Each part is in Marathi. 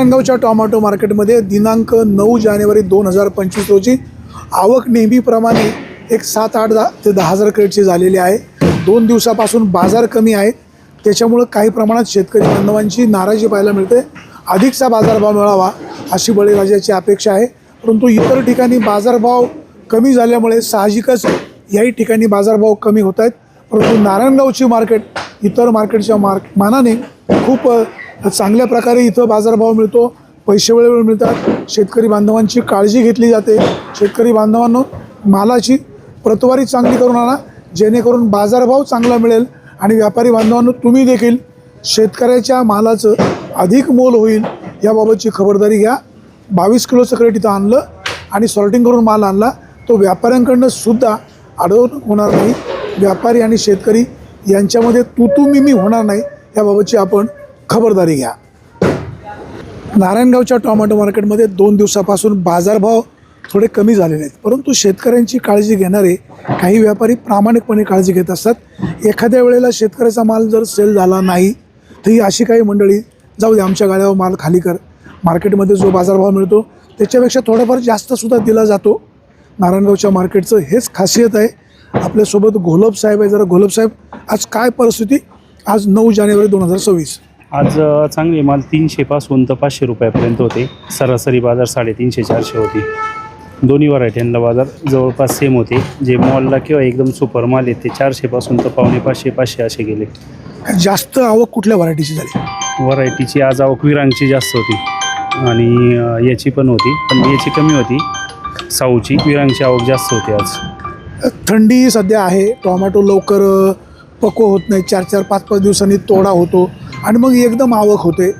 नारायणगावच्या टोमॅटो मार्केटमध्ये दिनांक नऊ जानेवारी दोन हजार पंचवीस रोजी आवक नेहमीप्रमाणे एक सात आठ दहा ते दहा हजार क्रेटची झालेली आहे. दोन दिवसापासून बाजार कमी आहे. त्याच्यामुळं काही प्रमाणात शेतकरी बांधवांची नाराजी पाहायला मिळते. अधिकचा बाजारभाव मिळावा अशी बळीराजाची अपेक्षा आहे. परंतु इतर ठिकाणी बाजारभाव कमी झाल्यामुळे साहजिकच याही ठिकाणी बाजारभाव कमी होत आहेत. परंतु नारायणगावची मार्केट इतर मार्केटच्या मार्क मानाने खूप चांगल्या प्रकारे इथं बाजारभाव मिळतो पैसे वेळेवर मिळतात. शेतकरी बांधवांची काळजी घेतली जाते. शेतकरी बांधवांनो मालाची प्रतवारी चांगली करून आणा. जेणेकरून बाजारभाव चांगला मिळेल आणि व्यापारी बांधवांनो तुम्ही देखील शेतकऱ्याच्या मालाचं अधिक मोल होईल याबाबतची खबरदारी घ्या. बावीस किलोचं क्रेट इथं आणलं आणि सॉर्टिंग करून माल आणला. तो व्यापाऱ्यांकडनं सुद्धा अडवणूक होणार नाही. व्यापारी आणि शेतकरी यांच्यामध्ये तुतुमिमी मी होणार नाही याबाबतची आपण खबरदारी घ्या. नारायणगावच्या टोमॅटो मार्केटमध्ये दोन दिवसापासून बाजारभाव थोडे कमी झालेले आहेत. परंतु शेतकऱ्यांची काळजी घेणारे काही व्यापारी प्रामाणिकपणे काळजी घेत असतात. एखाद्या वेळेला शेतकऱ्याचा माल जर सेल झाला नाही तर ही अशी काही मंडळी जाऊ दे आमच्या गाड्यावर माल खाली कर. मार्केटमध्ये जो बाजारभाव मिळतो त्याच्यापेक्षा थोडाफार जास्तसुद्धा दिला जातो. नारायणगावच्या मार्केटचं हेच खासियत आहे. आपल्यासोबत घोलप साहेब आहे. जरा घोलप साहेब आज काय परिस्थिती? आज नऊ जानेवारी दोन हजार सव्वीस. आज चांगले माल तीनशेपासून तर पाचशे रुपयापर्यंत होते. सरासरी बाजार साडेतीनशे चारशे होती. दोन्ही व्हरायट्यांना बाजार जवळपास सेम होते. जे मॉलला किंवा एकदम सुपर माल आहेत ते चारशेपासून तर पावणे पाचशे पाचशे असे गेले. जास्त आवक कुठल्या व्हरायटीची झाली? व्हरायटीची आज आवक विरांगची जास्त होती. आणि याची पण होती पण याची कमी होती. साऊची विरांगची आवक जास्त होती आज. थंडी सध्या आहे टोमॅटो लवकर पक्व होत नाही. चार चार पाच पाच दिवसांनी तोडा होतो. आणि मग एकदम आवक होते.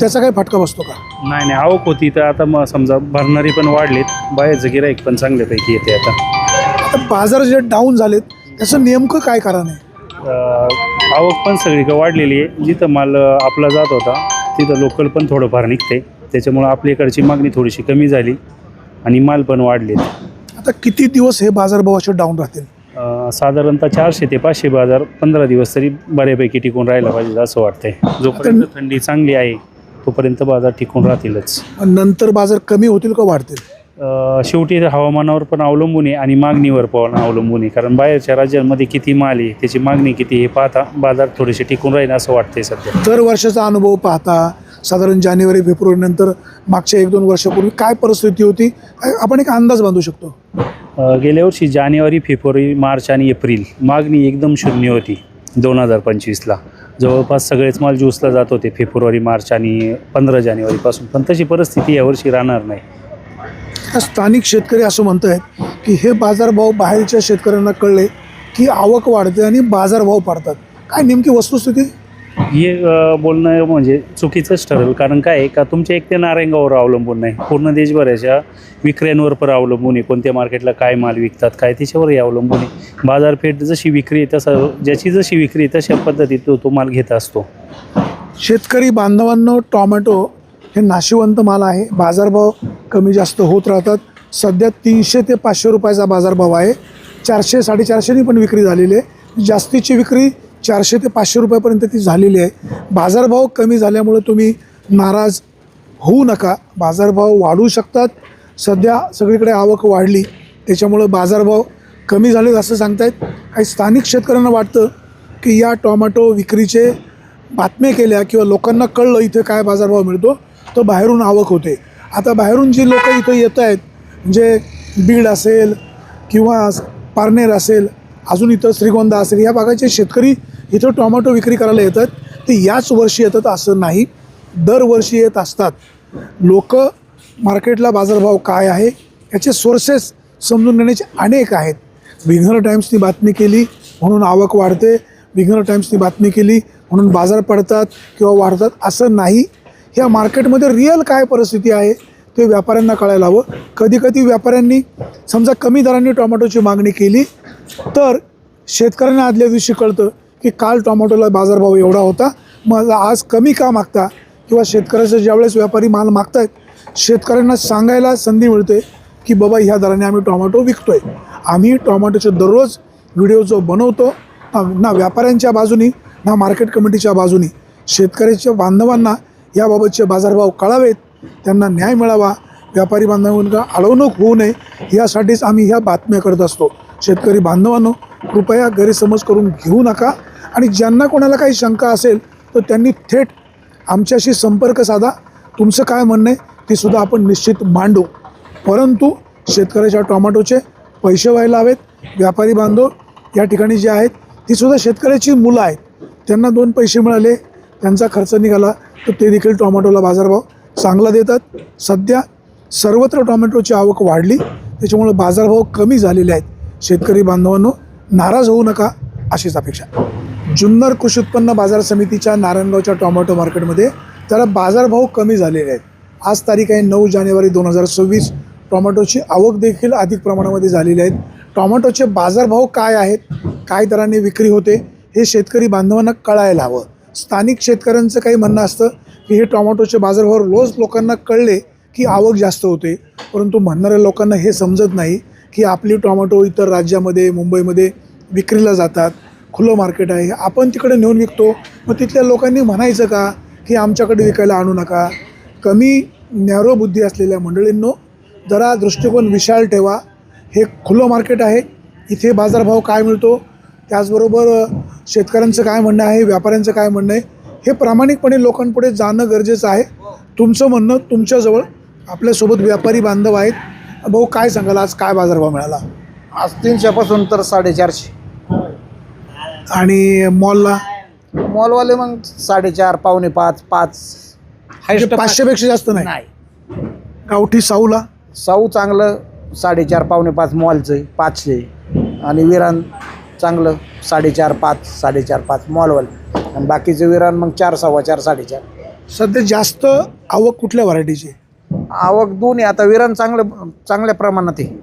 त्याचा काही फटका बसतो का? नाही नाही आवक होती. तर आता मग समजा भरणारी पण वाढलेत. बाहेरचं गिराईक पण चांगल्यापैकी येते आता. आता बाजार जे डाऊन झालेत त्याचं नेमकं काय कारण आहे? अ, आवक पण सगळीकडे वाढलेली आहे. जिथं माल अ, आपला जात होता तिथं लोकल पण थोडंफार निघते. त्याच्यामुळं आपल्या इकडची मागणी थोडीशी कमी झाली आणि माल पण वाढलेत. आता किती दिवस हे बाजारभाव असे डाऊन राहतील? साधारणतः चारशे ते पाचशे बाजार पंधरा दिवस तरी बऱ्यापैकी टिकून राहायला पाहिजे असं वाटतंय. जोपर्यंत थंडी चांगली आहे तोपर्यंत बाजार टिकून राहतीलच. नंतर बाजार कमी होतील का वाढतील? शेवटी हवामानावर पण अवलंबून आहे आणि मागणीवर पण अवलंबून आहे. कारण बाहेरच्या राज्यांमध्ये किती माल आहे त्याची मागणी किती हे पाहता बाजार थोडेसे टिकून राहील असं वाटतंय सध्या. दर वर्षाचा अनुभव पाहता साधारण जानेवारी फेब्रुवारी नंतर मागच्या एक दोन वर्षापूर्वी काय परिस्थिती होती? आपण एक अंदाज बांधू शकतो? गेल्या वर्षी जानेवारी फेब्रुवारी मार्च आणि एप्रिल मागणी एकदम शून्य होती दोन हजार पंचवीसला. जवळपास सगळेच माल ज्यूसला जात होते फेब्रुवारी मार्च आणि पंधरा जानेवारीपासून. पण तशी परिस्थिती यावर्षी राहणार नाही. स्थानिक शेतकरी असं म्हणत आहेत की हे बाजारभाव बाहेरच्या शेतकऱ्यांना कळले की आवक वाढते आणि बाजारभाव पडतात. काय नेमकी वस्तुस्थिती? हे बोलणं म्हणजे चुकीचंच ठरेल. कारण काय का तुमच्या एक ते नारायणगाववर अवलंबून नाही. पूर्ण देशभराच्या विक्र्यांवर पण अवलंबून आहे. कोणत्या मार्केटला काय माल विकतात काय त्याच्यावरही अवलंबून आहे. बाजारपेठ जशी विक्री आहे तसं ज्याची जशी विक्री आहे तशा पद्धतीत तो तो माल घेत असतो. शेतकरी बांधवांनो टॉमॅटो हे नाशिवंत माल आहे. बाजारभाव कमी जास्त होत राहतात. सध्या तीनशे ते पाचशे रुपयाचा बाजारभाव आहे. चारशे साडेचारशेनी पण विक्री झालेली आहे. जास्तीची विक्री चारशे ते पाचशे रुपयापर्यंत ती झालेली आहे. बाजारभाव कमी झाल्यामुळं तुम्ही नाराज होऊ नका. बाजारभाव वाढू शकतात. सध्या सगळीकडे आवक वाढली. त्याच्यामुळं बाजारभाव कमी झालेत असं सांगतायत. काही स्थानिक शेतकऱ्यांना वाटतं की या टॉमॅटो विक्रीचे बातम्या केल्या किंवा लोकांना कळलं इथे काय बाजारभाव मिळतो. तर बाहेरून आवक होते. आता बाहेरून जी लोक इथं येत आहेत म्हणजे बीड असेल किंवा पारनेर असेल अजून इथं श्रीगोंदा असेल या भागाचे शेतकरी इथं टोमॅटो विक्री करायला येतात. ते याच वर्षी येतात असं नाही. दरवर्षी येत असतात. लोक मार्केटला बाजारभाव काय आहे याचे सोर्सेस समजून घेण्याचे अनेक आहेत. विघ्नर टाईम्सनी बातमी केली म्हणून आवक वाढते. विघ्नर टाईम्सनी बातमी केली म्हणून बाजार पडतात किंवा वाढतात असं नाही. या मार्केटमध्ये रिअल काय परिस्थिती आहे ते व्यापाऱ्यांना कळायला हवं. कधी कधी व्यापाऱ्यांनी समजा कमी दरांनी टोमॅटोची मागणी केली तर शेतकऱ्यांना आदल्या दिवशी कळतं की काल टोमॅटोला बाजारभाव एवढा होता. मग आज कमी का मागता? किंवा शेतकऱ्याचं ज्यावेळेस व्यापारी माल मागतायत शेतकऱ्यांना सांगायला संधी मिळते की बाबा ह्या दराने आम्ही टोमॅटो विकतोय. आम्ही टोमॅटोचे दररोज व्हिडिओ जो बनवतो ना- ना व्यापाऱ्यांच्या बाजूनी ना मार्केट कमिटीच्या बाजूनी शेतकऱ्याच्या बांधवांना याबाबतचे बाजारभाव कळावेत त्यांना न्याय मिळावा व्यापारी बांधवांना अडवणूक होऊ नये यासाठीच आम्ही ह्या बातम्या करत असतो. शेतकरी बांधवांनो कृपया गैरसमज करून घेऊ नका आणि ज्यांना कोणाला काही शंका असेल तर त्यांनी थेट आमच्याशी संपर्क साधा. तुमचं काय म्हणणं आहे ते सुद्धा आपण निश्चित मांडू. परंतु शेतकऱ्याच्या टोमॅटोचे पैसे व्हायला हवेत व्यापारी बांधव या ठिकाणी जे आहेत तीसुद्धा शेतकऱ्याची मुलं आहेत. त्यांना दोन पैसे मिळाले त्यांचा खर्च निघाला तर ते देखील टोमॅटोला बाजारभाव चांगला देतात. सध्या सर्वत्र टोमॅटोची आवक वाढली. त्याच्यामुळे बाजारभाव कमी झालेले आहेत. शेतकरी बांधवांनो नाराज होऊ नका अशीच अपेक्षा. जुन्नर कृषी उत्पन्न बाजार समितीच्या नारायणगावच्या टोमॅटो मार्केटमध्ये त्याला बाजारभाव कमी झालेले आहेत. आज तारीख आहे नऊ जानेवारी दोन हजार सव्वीस. टोमॅटोची आवक देखील अधिक प्रमाणामध्ये झालेली आहेत टोमॅटोचे बाजारभाव काय आहेत? काय दराने विक्री होते? हे शेतकरी बांधवांना कळायला हवं. स्थानिक शेतकऱ्यांचं काही म्हणणं असतं की हे टोमॅटोचे बाजारभाव रोज लोकांना कळले की आवक जास्त होते. परंतु म्हणणाऱ्या लोकांना हे समजत नाही की आपली टोमॅटो इतर राज्यामध्ये मुंबईमध्ये विक्रीला जातात. खुलं मार्केट आहे. आपण तिकडे नेऊन विकतो. मग तिथल्या लोकांनी म्हणायचं का की आमच्याकडे विकायला आणू नका? कमी नॅरो बुद्धी असलेल्या मंडळींनो जरा दृष्टिकोन विशाल ठेवा. हे खुलं मार्केट आहे. इथे बाजारभाव काय मिळतो? त्याचबरोबर शेतकऱ्यांचं काय म्हणणं आहे व्यापाऱ्यांचं काय म्हणणं आहे हे प्रामाणिकपणे लोकांपुढे जाणं गरजेचं आहे. तुमचं म्हणणं तुमच्याजवळ आपल्यासोबत व्यापारी बांधव आहेत. भाऊ काय सांगाल? आज काय बाजारभाव मिळाला? आज तीनशेपासून तर साडेचारशे. आणि मॉलला? मॉलवाले मग साडेचार पावणे पाच पाच. म्हणजे पाचशेपेक्षा जास्त नाही? नाही. गावठी साऊला? साऊ चांगलं साडेचार पावणे पाच मॉलचं आहे, पाचशे. आणि विरान चांगलं साडेचार पाच साडेचार पाच मॉलवाले. आणि बाकीचे विरान मग चार सव्वा चार साडेचार. सध्या जास्त आवक कुठल्या व्हरायटीची? आवक दोन्ही. आता विरान चांगलं चांगल्या प्रमाणात आहे.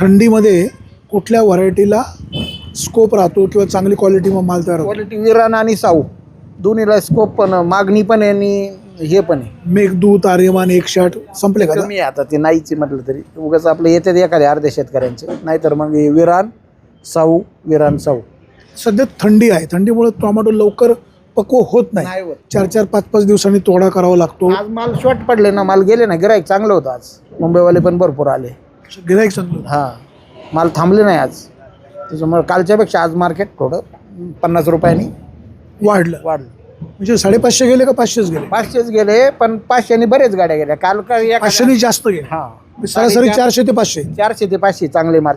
थंडीमध्ये कुठल्या व्हरायटीला स्कोप राहतो किंवा चांगली क्वालिटी मग माल तयार होतो? क्वालिटी विरान आणि साऊ. दोन्हीला स्कोप पण मागणी पण आहे आणि हे पण आहे. मेघदूत आर्यमान एक शर्ट संपले का? कमी आहे आता. ते नाहीच म्हटलं तरी. उगाच आपलं येतात एखाद्या अर्ध्या शेतकऱ्यांचे. नाहीतर मग हे विरान साऊ विरान साऊ. सध्या थंडी आहे. थंडीमुळे टोमॅटो लवकर पक्व होत नाही. नाही होत. चार चार पाच पाच दिवसांनी तोडा करावा लागतो. आज माल शॉर्ट पडले ना माल गेले ना गिराईक चांगलं होतं आज. मुंबईवाले पण भरपूर आले. गिराईक चांगलं हां. माल थांबले नाही आज. त्याच्यामुळे कालच्यापेक्षा आज मार्केट थोडं पन्नास रुपयांनी वाढलं. वाढलं. म्हणजे साडेपाचशे गेले का पाचशेच गेले? पाचशेच गेले पण पाचशेने बरेच गाड्या गेल्या. काल का एखाद्या- पाचशेने जास्त गेले. हां. सरासरी चारशे ते पाचशे. चारशे ते पाचशे चांगले माल.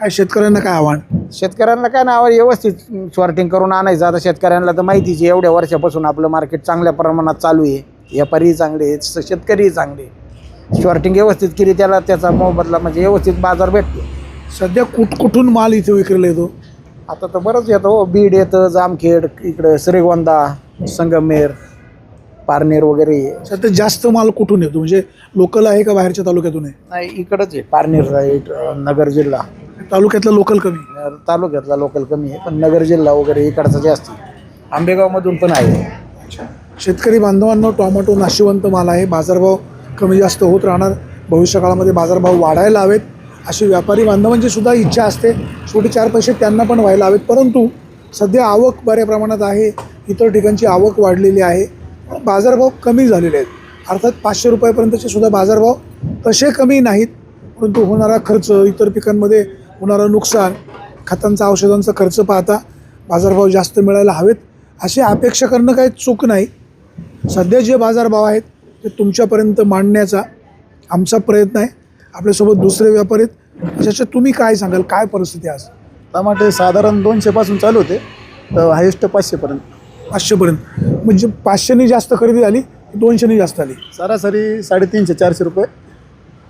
काय शेतकऱ्यांना काय आव्हान? शेतकऱ्यांना काय ना व्यवस्थित सॉर्टिंग करून आणायचं. आता शेतकऱ्यांना तर माहितीच आहे एवढ्या वर्षापासून आपलं मार्केट चांगल्या प्रमाणात चालू आहे. व्यापारीही चांगले आहेत स- शेतकरीही चांगले शॉर्टिंग व्यवस्थित केली त्याला त्याचा मोबदला म्हणजे व्यवस्थित बाजार भेटतो. सध्या कुठ कुठून माल इथे विक्रीला येतो? आता तर बरंच येतं हो. बीड येतं जामखेड इकडं श्रीगोंदा संगमेर पारनेर वगैरे. सध्या जास्त माल कुठून येतो? म्हणजे लोकल आहे का बाहेरच्या तालुक्यातून आहे? नाही इकडंच आहे. पारनेर साईड नगर जिल्हा. तालुक्यातलं लोकल कमी तालुक्यातला लोकल कमी आहे पण नगर जिल्हा वगैरे इकडचा जास्त. आहे. आंबेगावमधून पण आहे. शेतकरी बांधवांना टोमॅटो नाशिवंत माल आहे. बाजारभाव कमी जास्त होत राहणार. भविष्यकाळामध्ये बाजारभाव वाढायला हवेत. अशी व्यापारी बांधवांची सुद्धा इच्छा असते. शेवटी चार पैसे त्यांना पण व्हायला हवेत. परंतु सध्या आवक बऱ्या प्रमाणात आहे. इतर ठिकाणची आवक वाढलेली आहे. बाजारभाव कमी झालेले आहेत. अर्थात पाचशे रुपयापर्यंतचे सुद्धा बाजारभाव तसे कमी नाहीत. परंतु होणारा खर्च इतर पिकांमध्ये होणारं नुकसान खतांचा औषधांचा खर्च पाहता बाजारभाव जास्त मिळायला हवेत अशी अपेक्षा करणं काही चूक नाही. सध्या जे बाजारभाव आहेत ते तुमच्यापर्यंत मांडण्याचा आमचा प्रयत्न आहे. आपल्यासोबत दुसरे व्यापारी आहेत. तुम्ही काय सांगाल? काय परिस्थिती आज? टमाटे साधारण दोनशेपासून चालू होते तर हायेस्ट पाचशेपर्यंत. पाचशेपर्यंत. म्हणजे पाचशेने जास्त खरेदी झाली दोनशेने जास्त आली. सरासरी साडेतीनशे चारशे रुपये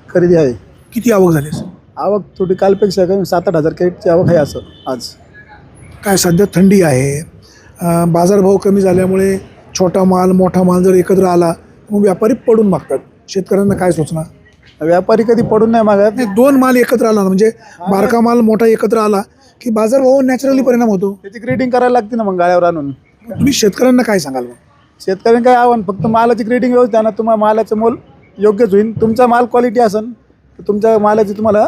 खरेदी आहे. किती आवक झाली? आवक थोडी कालपेक्षा कमी सात आठ हजार कॅरेटची आवक आहे असं आज. काय सध्या थंडी आहे. अं, बाजारभाव कमी झाल्यामुळे छोटा माल मोठा माल जर एकत्र आला मग व्यापारी पडून मागतात. शेतकऱ्यांना काय सूचना? व्यापारी कधी पडून नाही मागत. नाही दोन माल एकत्र आला ना म्हणजे बारका माल मोठा एकत्र आला की बाजारभाव नॅचरली परिणाम होतो? त्याची ग्रेडिंग करायला लागते ना मग गाड्यावर आणून. तुम्ही शेतकऱ्यांना काय सांगाल मग? शेतकऱ्यांनी काय आव्हान? फक्त मालाची ग्रेडिंग व्यवस्थित आहे ना तुम्हाला मालाचं मोल योग्यच होईल. तुमचा माल क्वालिटी असेल तर तुमच्या मालाची तुम्हाला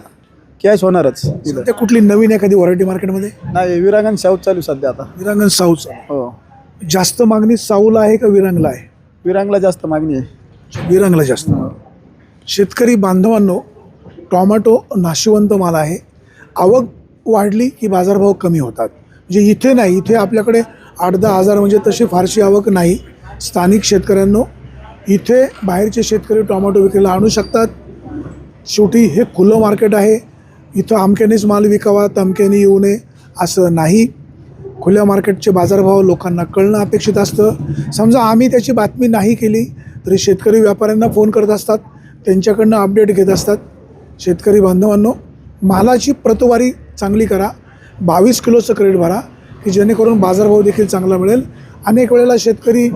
कॅश होणारच. सध्या कुठली नवीन एखादी व्हरायटी मार्केटमध्ये नाही विरांगण शाऊत चालू सध्या आता. विरांगण साऊचा हो. जास्त मागणी साऊला आहे का विरांगला आहे? विरांगला जास्त मागणी आहे. विरंगला जास्त. शेतकरी बांधवांनो टॉमॅटो नाशिवंत माल आहे. आवक वाढली की बाजारभाव कमी होतात. म्हणजे इथे नाही इथे आपल्याकडे आठ दहा हजार म्हणजे तशी फारशी आवक नाही. स्थानिक शेतकऱ्यांनो इथे बाहेरचे शेतकरी टॉमॅटो विक्रीला आणू शकतात. शेवटी हे खुलं मार्केट आहे. इथं अमक्यानेच माल विकावा तमक्याने येऊ नये असं नाही. खुल्या मार्केटचे बाजारभाव लोकांना कळणं अपेक्षित असतं. समजा आम्ही त्याची बातमी नाही केली तरी शेतकरी व्यापाऱ्यांना फोन करत असतात त्यांच्याकडनं अपडेट घेत असतात. शेतकरी बांधवांनो मालाची प्रतवारी चांगली करा बावीस किलोचं क्रेट भरा की जेणेकरून बाजारभाव देखील चांगला मिळेल. अनेक वेळेला शेतकरी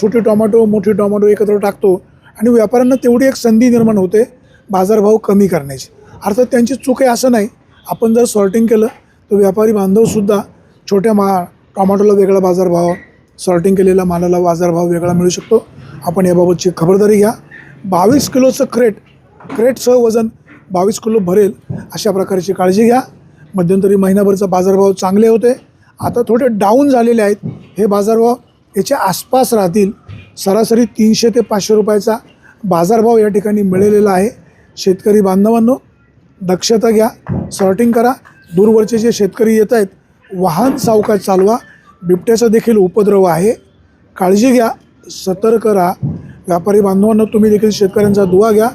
छोटे टोमॅटो मोठे टोमॅटो एकत्र टाकतो आणि व्यापाऱ्यांना तेवढी एक संधी निर्माण होते. बाजारभाव कमी करण्याची. अर्थात त्यांची चूक आहे असं नाही. आपण जर सॉर्टिंग केलं तर व्यापारी बांधवसुद्धा छोट्या मा टोमॅटोला वेगळा बाजारभाव सॉर्टिंग केलेल्या मालाला बाजारभाव वेगळा मिळू शकतो. आपण याबाबतची खबरदारी घ्या. बावीस किलोचं क्रेट क्रेटचं वजन बावीस किलो भरेल अशा प्रकारची काळजी घ्या. मध्यंतरी महिनाभरचा बाजारभाव चांगले होते. आता थोडे डाऊन झालेले आहेत. हे बाजारभाव याच्या आसपास राहतील. सरासरी तीनशे ते पाचशे रुपयाचा बाजारभाव या ठिकाणी मिळालेला आहे. शेतकरी बांधवांनो दक्षता घ्या सॉर्टिंग करा. दूरवरचे जे शेतकरी येत आहेत वाहन सावकाश चालवा. बिबट्याचा देखील उपद्रव आहे. काळजी घ्या सतर्क राहा. व्यापारी बांधवांना तुम्ही देखील शेतकऱ्यांचा दुवा घ्या.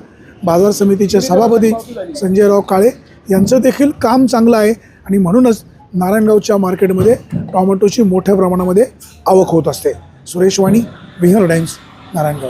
बाजार समितीचे सभापती संजयराव काळे यांचं देखील काम चांगलं आहे आणि म्हणूनच नारायणगावच्या मार्केटमध्ये टॉमॅटोची मोठ्या प्रमाणामध्ये आवक होत असते. सुरेश वाणी विहर टाइम्स नारायणगाव.